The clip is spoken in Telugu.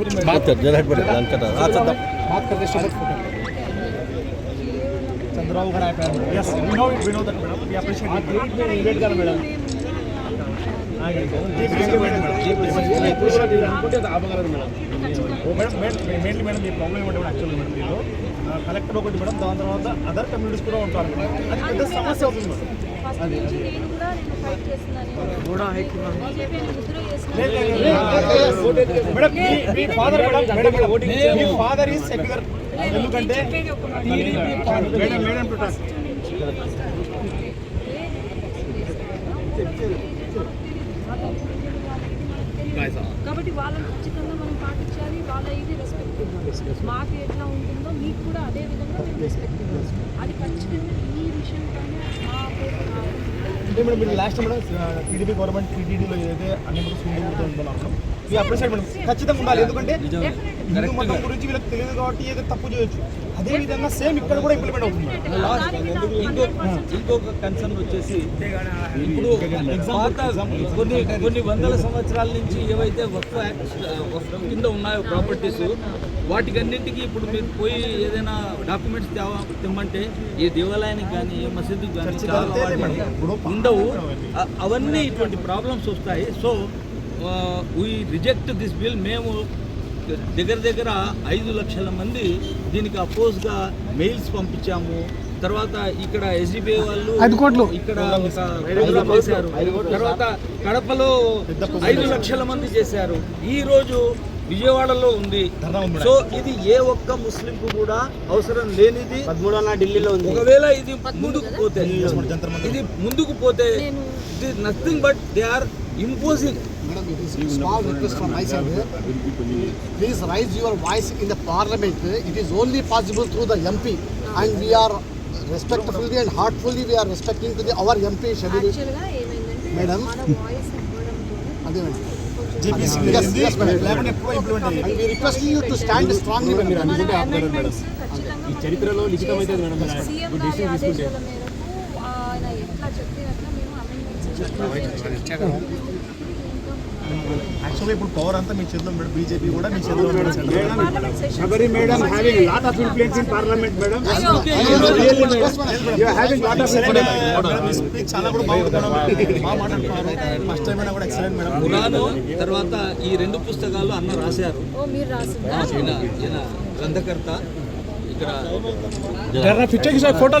बात कर जरा एक बार ध्यान कर रहा बात कर दे stable photo. चंद्राव yes we know we know that madam we appreciate it wait कर मैडम మెయిన్లీ మేడం ఈ ప్రాబ్లం ఏమంటే యాక్చువల్లీ మేడం దీనిలో కలెక్టర్ ఒకటి మేడం దాని తర్వాత అదర్ కమ్యూనిటీస్ కూడా ఉంటారు మేడం అది పెద్ద సమస్య అవుతుంది మేడం కూడా మేడం మీ ఫాదర్ మేడం మేడం మీ ఫాదర్ ఈజ్ సెక్యులర్ ఎందుకంటే మేడం మేడం టు కాబట్టి వాళ్ళని ఖచ్చితంగా మనం పాటించాలి వాళ్ళ ఇది రెస్పెక్ట్ ఇవ్వాలి. మాకు ఎట్లా ఉంటుందో మీకు కూడా అదే విధంగా మేము రెస్పెక్ట్ ఇవ్వాలి. అది ఖచ్చితంగా ఈ విషయం పైన మా అంటే మేడం మీరు లాస్ట్ మేడం టీడీపీ గవర్నమెంట్ టీటీడీలో ఏదైతే అన్ని కూడా స్కూల్ ఉంటున్నాం మీ అప్రిషియేట్ మేడం. ఖచ్చితంగా ఉండాలి. ఎందుకంటే గురించి వీళ్ళకి తెలియదు కాబట్టి ఏదో తప్పు చేయొచ్చు. అదే విధంగా సేమ్ ఇక్కడ కూడా ఇంప్లిమెంట్ అవుతుంది. ఇంకొక ఇంకొక కన్సర్న్ వచ్చేసి ఇప్పుడు పాత కొన్ని కొన్ని వందల సంవత్సరాల నుంచి ఏవైతే వక్ఫ్ యాక్ట్ కింద ఉన్నాయో ప్రాపర్టీస్ వాటికన్నింటికి ఇప్పుడు మీరు పోయి ఏదైనా డాక్యుమెంట్స్ తేవ తెమ్మంటే ఏ దేవాలయానికి కానీ ఏ మసీదుకి కానీ ఉండవు. అవన్నీ ఇటువంటి ప్రాబ్లమ్స్ వస్తాయి. So we reject this bill మేము దగ్గర దగ్గర ఐదు లక్షల మంది దీనికి అపోజ్గా మెయిల్స్ పంపించాము. తర్వాత ఇక్కడ ఎస్డిబిఐ వాళ్ళు ఇక్కడ ఒక ప్రోగ్రామ్ చేశారు. తర్వాత కడపలో ఐదు లక్షల మంది చేశారు. ఈ రోజు విజయవాడలో ఉంది. సో ఇది ఏ ఒక్క ముస్లింకు కూడా అవసరం లేనిది. ఢిల్లీలో ఉంది. ఒకవేళ ఇది ముందుకు పోతే ఇది ముందుకు పోతే it is nothing but they are imposing Request from my side. Please raise your voice in the parliament. It is only possible through the MP and we are respectfully and heartfully we are respecting to the our MP schedule. యాక్చువల్గా ఏమైందంటే మేడం. వాయిస్ అదే మేడం. ఈ చరిత్రలో ఆదేశాల మేరకు ఆయన ఎట్లా చెప్పినట్లు మేము అమెండ్మెంట్స్ యాక్చువల్గా ఇప్పుడు పవర్ అంతా మీ చేతిలో మేడం బీజేపీ కూడా మీ చేతిలో madam Sabari madam. You are having lot of influence. Speech చాలా కూడా బాగుంది మేడం బాగా మాట్లాడుతున్నారు ఫస్ట్ టైం అయినా కూడా ఎక్సలెంట్ మేడం ఖురాను తర్వాత ఈ రెండు పుస్తకాలు అన్న రాశారు ఓ మీరు రాసిందా ఈయన ఈయన గ్రంథకర్త ఇక్కడ जरा ఫోటో